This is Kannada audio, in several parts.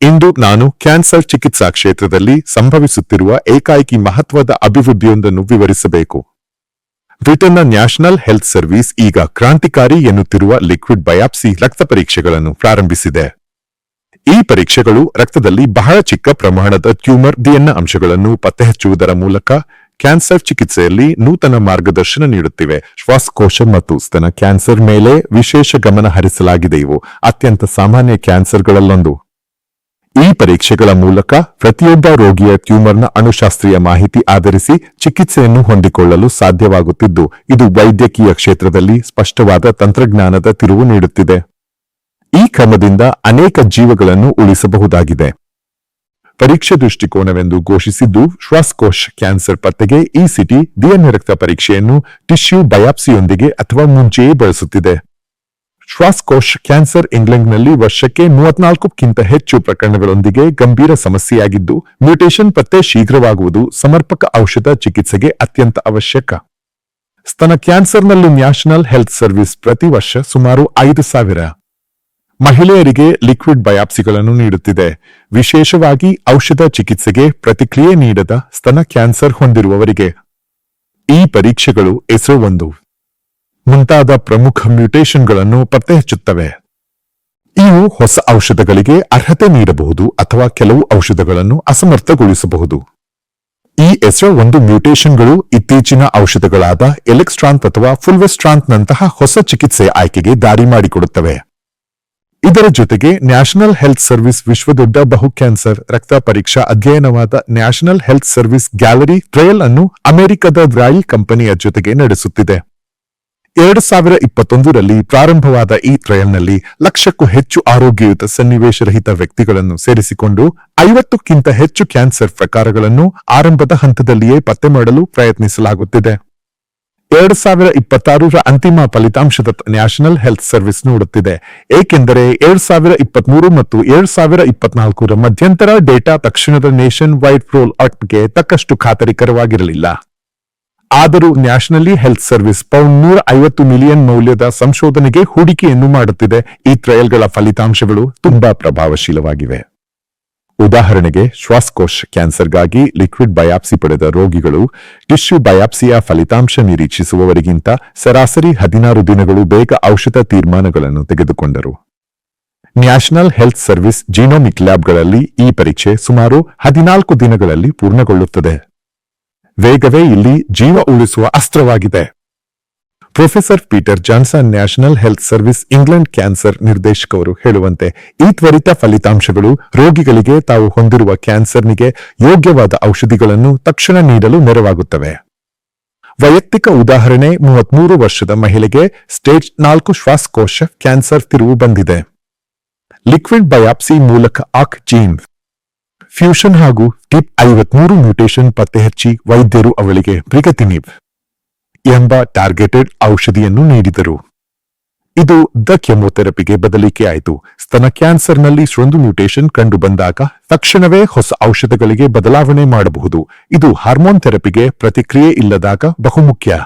ಇಂದು ನಾನು ಕ್ಯಾನ್ಸರ್ ಚಿಕಿತ್ಸಾ ಕ್ಷೇತ್ರದಲ್ಲಿ ಸಂಭವಿಸುತ್ತಿರುವ ಏಕಾಏಕಿ ಮಹತ್ವದ ಅಭಿವೃದ್ಧಿಯೊಂದನ್ನು ವಿವರಿಸಬೇಕು. ಬ್ರಿಟನ್ನ ನ್ಯಾಷನಲ್ ಹೆಲ್ತ್ ಸರ್ವಿಸ್ ಈಗ ಕ್ರಾಂತಿಕಾರಿ ಎನ್ನುತ್ತಿರುವ ಲಿಕ್ವಿಡ್ ಬಯಾಪ್ಸಿ ರಕ್ತ ಪರೀಕ್ಷೆಗಳನ್ನು ಪ್ರಾರಂಭಿಸಿದೆ. ಈ ಪರೀಕ್ಷೆಗಳು ರಕ್ತದಲ್ಲಿ ಬಹಳ ಚಿಕ್ಕ ಪ್ರಮಾಣದ ಟ್ಯೂಮರ್ ಡಿಎನ್ಎ ಅಂಶಗಳನ್ನು ಪತ್ತೆಹಚ್ಚುವುದರ ಮೂಲಕ ಕ್ಯಾನ್ಸರ್ ಚಿಕಿತ್ಸೆಯಲ್ಲಿ ನೂತನ ಮಾರ್ಗದರ್ಶನ ನೀಡುತ್ತಿವೆ. ಶ್ವಾಸಕೋಶ ಮತ್ತು ಸ್ತನ ಕ್ಯಾನ್ಸರ್ ಮೇಲೆ ವಿಶೇಷ ಗಮನ ಹರಿಸಲಾಗಿದೆ ಇವು ಅತ್ಯಂತ ಸಾಮಾನ್ಯ ಕ್ಯಾನ್ಸರ್ಗಳಲ್ಲೊಂದು. ಈ ಪರೀಕ್ಷೆಗಳ ಮೂಲಕ ಪ್ರತಿಯೊಬ್ಬ ರೋಗಿಯ ಟ್ಯೂಮರ್ನ ಅಣುಶಾಸ್ತ್ರೀಯ ಮಾಹಿತಿ ಆಧರಿಸಿ ಚಿಕಿತ್ಸೆಯನ್ನು ಹೊಂದಿಕೊಳ್ಳಲು ಸಾಧ್ಯವಾಗುತ್ತಿದ್ದು, ಇದು ವೈದ್ಯಕೀಯ ಕ್ಷೇತ್ರದಲ್ಲಿ ಸ್ಪಷ್ಟವಾದ ತಂತ್ರಜ್ಞಾನದ ತಿರುವು ನೀಡುತ್ತಿದೆ. ಈ ಕ್ರಮದಿಂದ ಅನೇಕ ಜೀವಗಳನ್ನು ಉಳಿಸಬಹುದಾಗಿದೆ. ಪರೀಕ್ಷೆ ದೃಷ್ಟಿಕೋನವೆಂದು ಘೋಷಿಸಿದ್ದು, ಶ್ವಾಸಕೋಶ ಕ್ಯಾನ್ಸರ್ ಪತ್ತೆಗೆ ಈ ಸಿಟಿ ರಕ್ತ ಪರೀಕ್ಷೆಯನ್ನು ಟಿಶ್ಯೂ ಬಯಾಪ್ಸಿಯೊಂದಿಗೆ ಅಥವಾ ಮುಂಚೆಯೇ ಬಳಸುತ್ತಿದೆ. ಶ್ವಾಸಕೋಶ ಕ್ಯಾನ್ಸರ್ ಇಂಗ್ಲೆಂಡ್ನಲ್ಲಿ ವರ್ಷಕ್ಕೆ ಮೂವತ್ನಾಲ್ಕಕ್ಕಿಂತ ಹೆಚ್ಚು ಪ್ರಕರಣಗಳೊಂದಿಗೆ ಗಂಭೀರ ಸಮಸ್ಯೆಯಾಗಿದ್ದು, ಮ್ಯೂಟೇಷನ್ ಪತ್ತೆ ಶೀಘ್ರವಾಗುವುದು ಸಮರ್ಪಕ ಔಷಧ ಚಿಕಿತ್ಸೆಗೆ ಅತ್ಯಂತ ಅವಶ್ಯಕ. ಸ್ತನ ಕ್ಯಾನ್ಸರ್ನಲ್ಲಿ ನ್ಯಾಷನಲ್ ಹೆಲ್ತ್ ಸರ್ವಿಸ್ ಪ್ರತಿ ವರ್ಷ ಸುಮಾರು ಐದು ಸಾವಿರ ಮಹಿಳೆಯರಿಗೆ ಲಿಕ್ವಿಡ್ ಬಯಾಪ್ಸಿಗಳನ್ನು ನೀಡುತ್ತಿದೆ. ವಿಶೇಷವಾಗಿ ಔಷಧ ಚಿಕಿತ್ಸೆಗೆ ಪ್ರತಿಕ್ರಿಯೆ ನೀಡದ ಸ್ತನ ಕ್ಯಾನ್ಸರ್ ಹೊಂದಿರುವವರಿಗೆ. ಈ ಪರೀಕ್ಷೆಗಳು ಎಸರು ಒಂದು. ಮುಂತಾದ ಪ್ರಮುಖ ಮ್ಯೂಟೇಷನ್ಗಳನ್ನು ಪತ್ತೆಹಚ್ಚುತ್ತವೆ. ಇವು ಹೊಸ ಔಷಧಗಳಿಗೆ ಅರ್ಹತೆ ನೀಡಬಹುದು ಅಥವಾ ಕೆಲವು ಔಷಧಗಳನ್ನು ಅಸಮರ್ಥಗೊಳಿಸಬಹುದು. ಈ ಎಸ್ರೋ ಒಂದು ಮ್ಯೂಟೇಷನ್ಗಳು ಇತ್ತೀಚಿನ ಔಷಧಗಳಾದ ಎಲೆಕ್ಸ್ಟ್ರಾಂತ್ ಅಥವಾ ಫುಲ್ವೆಸ್ಟ್ರಾಂತ್ನಂತಹ ಹೊಸ ಚಿಕಿತ್ಸೆ ಆಯ್ಕೆಗೆ ದಾರಿ ಮಾಡಿಕೊಡುತ್ತವೆ. ಇದರ ಜೊತೆಗೆ ನ್ಯಾಷನಲ್ ಹೆಲ್ತ್ ಸರ್ವಿಸ್ ವಿಶ್ವದೊಡ್ಡ ಬಹು ಕ್ಯಾನ್ಸರ್ ರಕ್ತ ಪರೀಕ್ಷಾ ಅಧ್ಯಯನವಾದ national health service Galleri trial ಅನ್ನು ಅಮೆರಿಕದ ದ್ರಾಯಿ ಕಂಪನಿಯ ಜೊತೆಗೆ ನಡೆಸುತ್ತಿದೆ. ಎರಡು ಸಾವಿರ ಇಪ್ಪತ್ತೊಂದರಲ್ಲಿ ಪ್ರಾರಂಭವಾದ ಈ ಟ್ರಯಲ್ನಲ್ಲಿ ಲಕ್ಷಕ್ಕೂ ಹೆಚ್ಚು ಆರೋಗ್ಯಯುತ ಸನ್ನಿವೇಶರಹಿತ ವ್ಯಕ್ತಿಗಳನ್ನು ಸೇರಿಸಿಕೊಂಡು ಐವತ್ತಕ್ಕಿಂತ ಹೆಚ್ಚು ಕ್ಯಾನ್ಸರ್ ಪ್ರಕಾರಗಳನ್ನು ಆರಂಭದ ಹಂತದಲ್ಲಿಯೇ ಪತ್ತೆ ಮಾಡಲು ಪ್ರಯತ್ನಿಸಲಾಗುತ್ತಿದೆ. ಎರಡು ಸಾವಿರ ಇಪ್ಪತ್ತಾರರ ಅಂತಿಮ ಫಲಿತಾಂಶದ ನ್ಯಾಷನಲ್ ಹೆಲ್ತ್ ಸರ್ವಿಸ್ ನೋಡುತ್ತಿದೆ. ಏಕೆಂದರೆ ಎರಡ್ ಸಾವಿರ ಇಪ್ಪತ್ಮೂರು ಮತ್ತು ಎರಡು ಸಾವಿರ ಇಪ್ಪತ್ನಾಲ್ಕರ ಮಧ್ಯಂತರ ಡೇಟಾ ತಕ್ಷಣದ ನೇಷನ್ ವೈಡ್ ರೋಲ್ ಔಟ್ಗೆ ತಕ್ಕಷ್ಟು ಖಾತರಿಕರವಾಗಿರಲಿಲ್ಲ. ಆದರೂ ನ್ಯಾಷನಲಿ ಹೆಲ್ತ್ ಸರ್ವಿಸ್ ಪೌಂಡ್ ನೂರ ಐವತ್ತು ಮಿಲಿಯನ್ ಮೌಲ್ಯದ ಸಂಶೋಧನೆಗೆ ಹೂಡಿಕೆಯನ್ನು ಮಾಡುತ್ತಿದೆ. ಈ ಟ್ರಯಲ್ಗಳ ಫಲಿತಾಂಶಗಳು ತುಂಬಾ ಪ್ರಭಾವಶೀಲವಾಗಿವೆ. ಉದಾಹರಣೆಗೆ, ಶ್ವಾಸಕೋಶ ಕ್ಯಾನ್ಸರ್ಗಾಗಿ ಲಿಕ್ವಿಡ್ ಬಯಾಪ್ಸಿ ಪಡೆದ ರೋಗಿಗಳು ಟಿಶ್ಯೂ ಬಯಾಪ್ಸಿಯ ಫಲಿತಾಂಶ ನಿರೀಕ್ಷಿಸುವವರಿಗಿಂತ ಸರಾಸರಿ ಹದಿನಾರು ದಿನಗಳು ಬೇಗ ಔಷಧ ತೀರ್ಮಾನಗಳನ್ನು ತೆಗೆದುಕೊಂಡರು. ನ್ಯಾಷನಲ್ ಹೆಲ್ತ್ ಸರ್ವಿಸ್ ಜೀನೋಮಿಕ್ ಲ್ಯಾಬ್ಗಳಲ್ಲಿ ಈ ಪರೀಕ್ಷೆ ಸುಮಾರು ಹದಿನಾಲ್ಕು ದಿನಗಳಲ್ಲಿ ಪೂರ್ಣಗೊಳ್ಳುತ್ತದೆ. ವೇಗವೇ ಇಲ್ಲಿ ಜೀವ ಉಳಿಸುವ ಅಸ್ತ್ರವಾಗಿದೆ. Professor Peter Johnson national health service England cancer ನಿರ್ದೇಶಕರು ಹೇಳುವಂತೆ ಈ ತ್ವರಿತ ಫಲಿತಾಂಶಗಳು ರೋಗಿಗಳಿಗೆ ತಾವು ಹೊಂದಿರುವ ಕ್ಯಾನ್ಸರ್ನಿಗೆ ಯೋಗ್ಯವಾದ ಔಷಧಿಗಳನ್ನು ತಕ್ಷಣ ನೀಡಲು ನೆರವಾಗುತ್ತವೆ. ವೈಯಕ್ತಿಕ ಉದಾಹರಣೆ, ಮೂವತ್ಮೂರು ವರ್ಷದ ಮಹಿಳೆಗೆ ಸ್ಟೇಜ್ ನಾಲ್ಕು ಶ್ವಾಸಕೋಶ ಕ್ಯಾನ್ಸರ್ ತಿರುವು ಬಂದಿದೆ. ಲಿಕ್ವಿಡ್ ಬಯಾಪ್ಸಿ ಮೂಲಕ ಆಕ್ ಜೀನ್ ಫ್ಯೂಷನ್ ಹಾಗೂ ಟಿಪ್ ಐವತ್ಮೂರು ಮ್ಯೂಟೇಷನ್ ಪತ್ತೆಹಚ್ಚಿ ವೈದ್ಯರು ಅವಳಿಗೆ ಬ್ರಿಗತಿನಿಬ್ ಎಂಬ ಟಾರ್ಗೆಟೆಡ್ ಔಷಧಿಯನ್ನು ನೀಡಿದರು. ಇದು ದ ಕೆಮೊಥೆರಪಿಗೆ ಬದಲಿಕೆಯಾಯಿತು ಸ್ತನ ಕ್ಯಾನ್ಸರ್ನಲ್ಲಿ ಶೃಂದು ಮ್ಯೂಟೇಷನ್ ಕಂಡುಬಂದಾಗ ತಕ್ಷಣವೇ ಹೊಸ ಔಷಧಗಳಿಗೆ ಬದಲಾವಣೆ ಮಾಡಬಹುದು. ಇದು ಹಾರ್ಮೋನ್ ಥೆರಪಿಗೆ ಪ್ರತಿಕ್ರಿಯೆ ಇಲ್ಲದಾಗ ಬಹುಮುಖ್ಯ.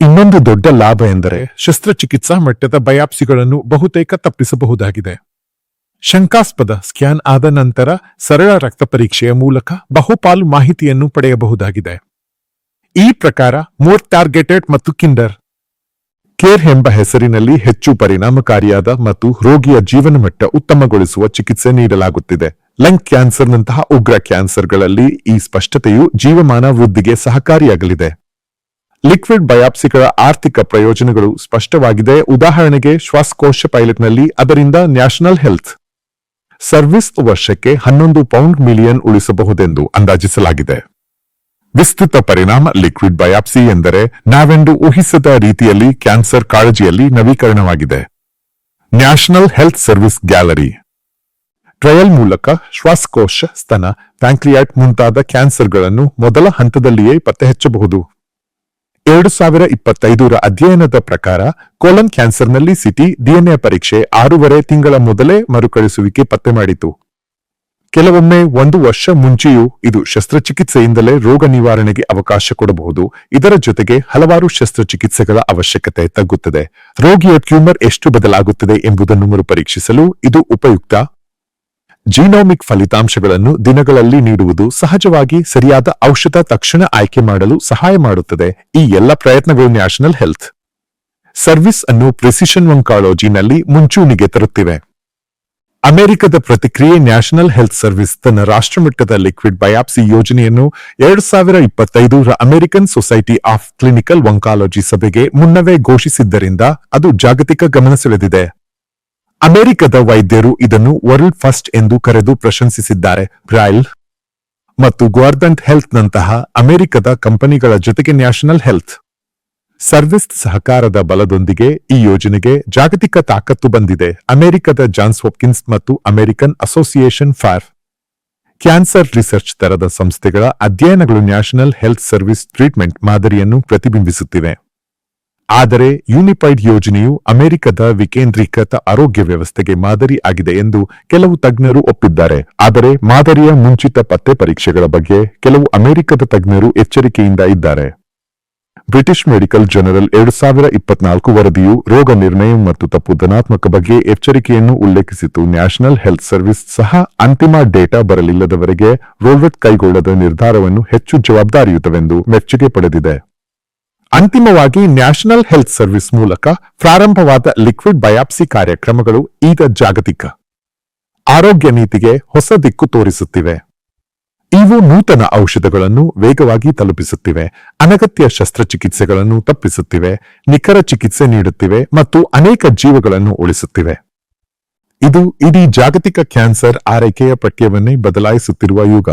ಇನ್ನೊಂದು ದೊಡ್ಡ ಲಾಭ ಎಂದರೆ ಶಸ್ತ್ರಚಿಕಿತ್ಸಾ ಮಟ್ಟದ ಬಯಾಪ್ಸಿಗಳನ್ನು ಬಹುತೇಕ ತಪ್ಪಿಸಬಹುದಾಗಿದೆ. ಶಂಕಾಸ್ಪದ ಸ್ಕ್ಯಾನ್ ಆದ ನಂತರ ಸರಳ ರಕ್ತ ಪರೀಕ್ಷೆಯ ಮೂಲಕ ಬಹುಪಾಲು ಮಾಹಿತಿಯನ್ನು ಪಡೆಯಬಹುದಾಗಿದೆ. ಈ ಪ್ರಕಾರ ಮೋರ್ ಟಾರ್ಗೆಟೆಡ್ ಮತ್ತು ಕಿಂಡರ್. ಕೇರ್ ಎಂಬ ಹೆಸರಿನಲ್ಲಿ ಹೆಚ್ಚು ಪರಿಣಾಮಕಾರಿಯಾದ ಮತ್ತು ರೋಗಿಯ ಜೀವನಮಟ್ಟ ಉತ್ತಮಗೊಳಿಸುವ ಚಿಕಿತ್ಸೆ ನೀಡಲಾಗುತ್ತಿದೆ. ಲಂಗ್ ಕ್ಯಾನ್ಸರ್ನಂತಹ ಉಗ್ರ ಕ್ಯಾನ್ಸರ್ಗಳಲ್ಲಿ ಈ ಸ್ಪಷ್ಟತೆಯು ಜೀವಮಾನ ವೃದ್ಧಿಗೆ ಸಹಕಾರಿಯಾಗಲಿದೆ. ಲಿಕ್ವಿಡ್ ಬಯಾಪ್ಸಿಗಳ ಆರ್ಥಿಕ ಪ್ರಯೋಜನಗಳು ಸ್ಪಷ್ಟವಾಗಿದೆ. ಉದಾಹರಣೆಗೆ ಶ್ವಾಸಕೋಶ ಪೈಲಟ್ನಲ್ಲಿ ಅದರಿಂದ ನ್ಯಾಷನಲ್ ಹೆಲ್ತ್ ಸರ್ವಿಸ್ ವರ್ಷಕ್ಕೆ ಹನ್ನೊಂದು ಪೌಂಡ್ ಮಿಲಿಯನ್ ಉಳಿಸಬಹುದೆಂದು ಅಂದಾಜಿಸಲಾಗಿದೆ. ವಿಸ್ತೃತ ಪರಿಣಾಮ ಲಿಕ್ವಿಡ್ ಬಯಾಪ್ಸಿ ಎಂದರೆ ನಾವೆಂದು ಊಹಿಸದ ರೀತಿಯಲ್ಲಿ ಕ್ಯಾನ್ಸರ್ ಕಾಳಜಿಯಲ್ಲಿ ನವೀಕರಣವಾಗಿದೆ. National health service Galleri. Trial ಮೂಲಕ ಶ್ವಾಸಕೋಶ, ಸ್ತನ, ಪ್ಯಾಂಕ್ರಿಯಾಟ್ ಮುಂತಾದ ಕ್ಯಾನ್ಸರ್ಗಳನ್ನು ಮೊದಲ ಹಂತದಲ್ಲಿಯೇ ಪತ್ತೆಹಚ್ಚಬಹುದು. ಎರಡು ಸಾವಿರ ಇಪ್ಪತ್ತೈದರ ಅಧ್ಯಯನದ ಪ್ರಕಾರ ಕೋಲನ್ ಕ್ಯಾನ್ಸರ್ನಲ್ಲಿ ಸಿಟಿ ಡಿಎನ್ಎ ಪರೀಕ್ಷೆ ಆರೂವರೆ ತಿಂಗಳ ಮೊದಲೇ ಮರುಕಳಿಸುವಿಕೆ ಪತ್ತೆ ಮಾಡಿತು. ಕೆಲವೊಮ್ಮೆ ಒಂದು ವರ್ಷ ಮುಂಚೆಯೂ ಇದು ಶಸ್ತ್ರಚಿಕಿತ್ಸೆಯಿಂದಲೇ ರೋಗ ನಿವಾರಣೆಗೆ ಅವಕಾಶ ಕೊಡಬಹುದು. ಇದರ ಜೊತೆಗೆ ಹಲವಾರು ಶಸ್ತ್ರಚಿಕಿತ್ಸೆಗಳ ಅವಶ್ಯಕತೆ ತಗ್ಗುತ್ತದೆ. ರೋಗಿಯ ಟ್ಯೂಮರ್ ಎಷ್ಟು ಬದಲಾಗುತ್ತದೆ ಎಂಬುದನ್ನು ಮರುಪರೀಕ್ಷಿಸಲು ಇದು ಉಪಯುಕ್ತ ಜೀನೋಮಿಕ್ ಫಲಿತಾಂಶಗಳನ್ನು ದಿನಗಳಲ್ಲಿ ನೀಡುವುದು ಸಹಜವಾಗಿ ಸರಿಯಾದ ಔಷಧ ತಕ್ಷಣ ಆಯ್ಕೆ ಮಾಡಲು ಸಹಾಯ ಮಾಡುತ್ತದೆ ಈ ಎಲ್ಲ ಪ್ರಯತ್ನಗಳು ನ್ಯಾಷನಲ್ ಹೆಲ್ತ್ ಸರ್ವಿಸ್ ಅನ್ನು ಪ್ರಿಸಿಷನ್ ಒಂಕಾಲಜಿನಲ್ಲಿ ಮುಂಚೂಣಿಗೆ ತರುತ್ತಿವೆ. ಅಮೆರಿಕದ ಪ್ರತಿಕ್ರಿಯೆ ನ್ಯಾಷನಲ್ ಹೆಲ್ತ್ ಸರ್ವಿಸ್ ತನ್ನ ರಾಷ್ಟ್ರಮಟ್ಟದ ಲಿಕ್ವಿಡ್ ಬಯಾಪ್ಸಿ ಯೋಜನೆಯನ್ನು ಎರಡು ಸಾವಿರ ಇಪ್ಪತ್ತೈದರ American society of clinical oncology ಸಭೆಗೆ ಮುನ್ನವೇ ಘೋಷಿಸಿದ್ದರಿಂದ ಅದು ಜಾಗತಿಕ ಗಮನ ಸೆಳೆದಿದೆ. ಅಮೆರಿಕದ ವೈದ್ಯರು ಇದನ್ನು ವರ್ಲ್ಡ್ ಫಸ್ಟ್ ಎಂದು ಕರೆದು ಪ್ರಶಂಸಿಸಿದ್ದಾರೆ. ಬ್ರೈಲ್ ಮತ್ತು ಗ್ವಾರ್ದಂಟ್ ಹೆಲ್ತ್ ನಂತಹ ಅಮೆರಿಕದ ಕಂಪನಿಗಳ ಜೊತೆಗೆ ನ್ಯಾಷನಲ್ ಹೆಲ್ತ್ ಸರ್ವಿಸ್ ಸಹಕಾರದ ಬಲದೊಂದಿಗೆ ಈ ಯೋಜನೆಗೆ ಜಾಗತಿಕ ತಾಕತ್ತು ಬಂದಿದೆ. ಅಮೆರಿಕದ ಜಾನ್ಸ್ ಹಾಪ್ಕಿನ್ಸ್ ಮತ್ತು American association for cancer research ತರದ ಸಂಸ್ಥೆಗಳ ಅಧ್ಯಯನಗಳು ನ್ಯಾಷನಲ್ ಹೆಲ್ತ್ ಸರ್ವಿಸ್ ಟ್ರೀಟ್ಮೆಂಟ್ ಮಾದರಿಯನ್ನು ಪ್ರತಿಬಿಂಬಿಸುತ್ತಿವೆ. ಆದರೆ ಯೂನಿಫೈಡ್ ಯೋಜನೆಯು ಅಮೆರಿಕದ ವಿಕೇಂದ್ರೀಕೃತ ಆರೋಗ್ಯ ವ್ಯವಸ್ಥೆಗೆ ಮಾದರಿ ಆಗಿದೆ ಎಂದು ಕೆಲವು ತಜ್ಞರು ಒಪ್ಪಿದ್ದಾರೆ. ಆದರೆ ಮಾದರಿಯ ಮುಂಚಿತ ಪತ್ತೆ ಪರೀಕ್ಷೆಗಳ ಬಗ್ಗೆ ಕೆಲವು ಅಮೆರಿಕದ ತಜ್ಞರು ಎಚ್ಚರಿಕೆಯಿಂದ ಇದ್ದಾರೆ. ಬ್ರಿಟಿಷ್ ಮೆಡಿಕಲ್ ಜನರಲ್ ಎರಡು ಸಾವಿರ ಇಪ್ಪತ್ನಾಲ್ಕು ವರದಿಯು ರೋಗ ನಿರ್ಣಯ ಮತ್ತು ತಪ್ಪು ಧನಾತ್ಮಕ ಬಗ್ಗೆ ಎಚ್ಚರಿಕೆಯನ್ನು ಉಲ್ಲೇಖಿಸಿತು. ನ್ಯಾಷನಲ್ ಹೆಲ್ತ್ ಸರ್ವಿಸ್ ಸಹ ಅಂತಿಮ ಡೇಟಾ ಬರಲಿಲ್ಲದವರೆಗೆ ರೋಲ್ವೆಟ್ ಕೈಗೊಳ್ಳದ ನಿರ್ಧಾರವನ್ನು ಹೆಚ್ಚು ಜವಾಬ್ದಾರಿಯುತವೆಂದು ಮೆಚ್ಚುಗೆ ಪಡೆದಿದೆ. ಅಂತಿಮವಾಗಿ ನ್ಯಾಷನಲ್ ಹೆಲ್ತ್ ಸರ್ವಿಸ್ ಮೂಲಕ ಪ್ರಾರಂಭವಾದ ಲಿಕ್ವಿಡ್ ಬಯಾಪ್ಸಿ ಕಾರ್ಯಕ್ರಮಗಳು ಈಗ ಜಾಗತಿಕ. ಆರೋಗ್ಯ ನೀತಿಗೆ ಹೊಸ ದಿಕ್ಕು ತೋರಿಸುತ್ತಿವೆ. ಇವು ನೂತನ ಔಷಧಗಳನ್ನು ವೇಗವಾಗಿ ತಲುಪಿಸುತ್ತಿವೆ. ಅನಗತ್ಯ ಶಸ್ತ್ರಚಿಕಿತ್ಸೆಗಳನ್ನು ತಪ್ಪಿಸುತ್ತಿವೆ. ನಿಖರ ಚಿಕಿತ್ಸೆ ನೀಡುತ್ತಿವೆ ಮತ್ತು ಅನೇಕ ಜೀವಗಳನ್ನು ಉಳಿಸುತ್ತಿವೆ. ಇದು ಇಡೀ ಜಾಗತಿಕ ಕ್ಯಾನ್ಸರ್ ಆರೈಕೆಯ ಪಠ್ಯವನ್ನೇ ಬದಲಾಯಿಸುತ್ತಿರುವ ಯುಗ.